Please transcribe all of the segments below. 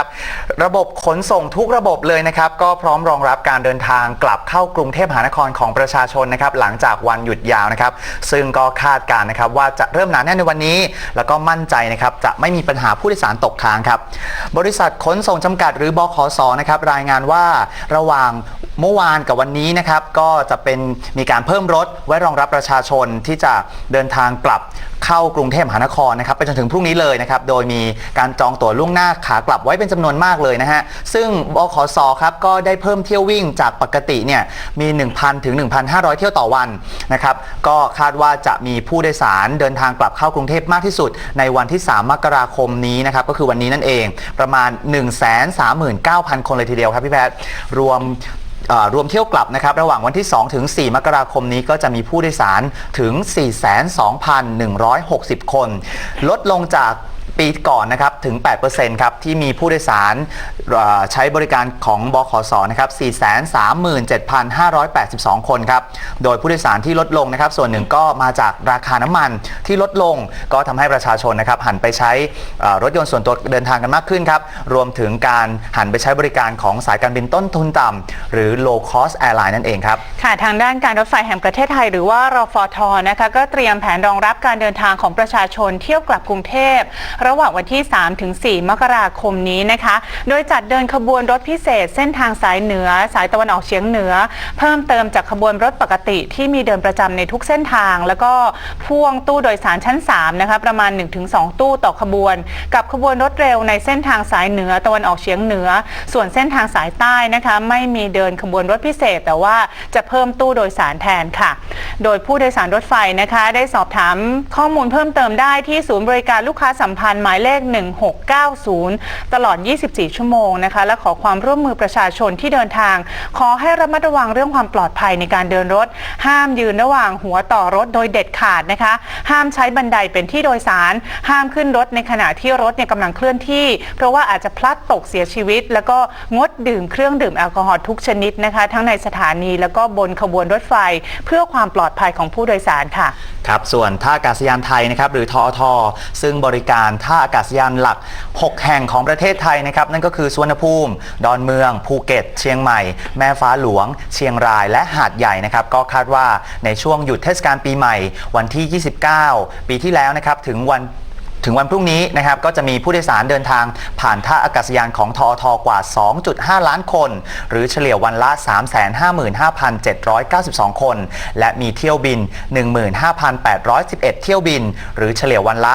ครับระบบขนส่งทุกระบบเลยนะครับ ก็พร้อมรองรับการเดินทางกลับเข้ากรุงเทพมหานครของประชาชนนะครับหลังจากวันหยุดยาวนะครับ ซึ่งก็คาดการนะครับว่าจะเริ่มหนาแน่นในวันนี้ แล้วก็มั่นใจนะครับจะไม่มีปัญหาผู้โดยสารตกค้างครับ บริษัทขนส่งจำกัดหรือบขสนะครับรายงานว่าระหว่าง เมื่อวานกับวันนี้นะครับก็จะเป็นมีการเพิ่มรถไว้รองรับประชาชนที่จะเดินทางกลับเข้ากรุงเทพมหานครนะครับไปจนถึงพรุ่งนี้เลยนะครับโดยมีการจองตั๋วล่วงหน้าขากลับไว้เป็นจำนวนมากเลยนะฮะซึ่งบขสครับก็ได้เพิ่มเที่ยววิ่งจากปกติเนี่ยมี 1,000 ถึง 1,500 เที่ยวต่อวันนะครับก็คาดว่าจะมีผู้โดยสารเดินทางกลับเข้ากรุงเทพมากที่สุด ในวันที่ 3 มกราคมนี้นะครับก็คือวันนี้นั่นเองประมาณ 139,000 คนเลยทีเดียวครับพี่แพทย์รวม รวมเที่ยวกลับนะครับระหว่างวันที่ 2 ถึง 4 มกราคมนี้ก็จะมีผู้โดยสารถึง 42,160 คน ลดลงจาก ปีก่อนนะครับถึง 8%ครับที่มีผู้โดยสารใช้บริการของบขสนะครับ437,582 คนครับโดยผู้โดยสารที่ลดลงนะครับส่วนหนึ่งก็มาจากราคาน้ำมันที่ลดลงก็ทำให้ประชาชนนะครับหันไปใช้รถยนต์ส่วนตัวเดินทางกันมากขึ้นครับรวมถึงการหันไปใช้บริการของสายการบินต้นทุนต่ำหรือ low cost airline นั่นเองครับค่ะทางด้านการรถไฟแห่งประเทศไทย หรือว่ารฟทนะคะก็เตรียมแผนรองรับการเดินทางของประชาชนเที่ยวกลับกรุงเทพระหว่างวันที่ 3 ถึง 4 มกราคมนี้นะคะ โดยจัดเดินขบวนรถพิเศษ เส้นทางสายเหนือ สายตะวันออกเฉียงเหนือ เพิ่มเติมจากขบวนรถปกติที่มีเดินประจำในทุกเส้นทาง แล้วก็พ่วงตู้โดยสารชั้น3นะคะประมาณ 1-2 ตู้ต่อขบวน กับขบวนรถเร็วในเส้นทางสายเหนือตะวันออกเฉียงเหนือ ส่วนเส้นทางสายใต้นะคะไม่มีเดินขบวนรถพิเศษ แต่ว่าจะเพิ่มตู้โดยสารแทนค่ะ โดยผู้โดยสารรถไฟนะคะ ได้สอบถามข้อมูลเพิ่มเติมได้ที่ศูนย์บริการลูกค้าสัมพันธ์หมายเลข 1690 ตลอด 24 ชั่วโมงนะคะ และขอความร่วมมือประชาชนที่เดินทาง ขอให้ระมัดระวังเรื่องความปลอดภัยในการเดินรถ ห้ามยืนระหว่างหัวต่อรถโดยเด็ดขาดนะคะ ห้ามใช้บันไดเป็นที่โดยสาร ห้ามขึ้นรถในขณะที่รถเนี่ยกำลังเคลื่อนที่ เพราะว่าอาจจะพลัดตกเสียชีวิต แล้วก็งดดื่มเครื่องดื่มแอลกอฮอล์ทุกชนิดนะคะ ทั้งในสถานีแล้วก็บนขบวนรถไฟ เพื่อความปลอดภัยของผู้โดยสารค่ะ ครับ ส่วนท่าอากาศยานไทยนะครับหรือทอทซึ่งบริการท่าอากาศยานหลัก 6 แห่งของประเทศไทยนะครับ นั่นก็คือสุวรรณภูมิ ดอนเมือง ภูเก็ต เชียงใหม่ แม่ฟ้าหลวง เชียงรายและหาดใหญ่นะครับ ก็คาดว่าในช่วงหยุดเทศกาลปีใหม่ วันที่ 29 ปีที่แล้วนะครับถึงวัน ถึงวันพรุ่งนี้นะครับก็จะมีผู้โดยสารเดินทางผ่านท่าอากาศยานของทอทกว่า 2.5 ล้านคน หรือเฉลี่ยวันละ 355,792 คน และมีเที่ยวบิน 15,811 เที่ยวบิน หรือเฉลี่ยวันละ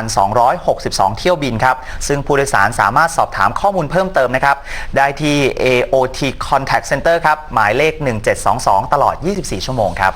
2,262 เที่ยวบินครับซึ่งผู้โดยสารสามารถสอบถามข้อมูลเพิ่มเติมนะครับได้ที่ AOT Contact Center ครับหมายเลข 1722 ตลอด 24 ชั่วโมงครับ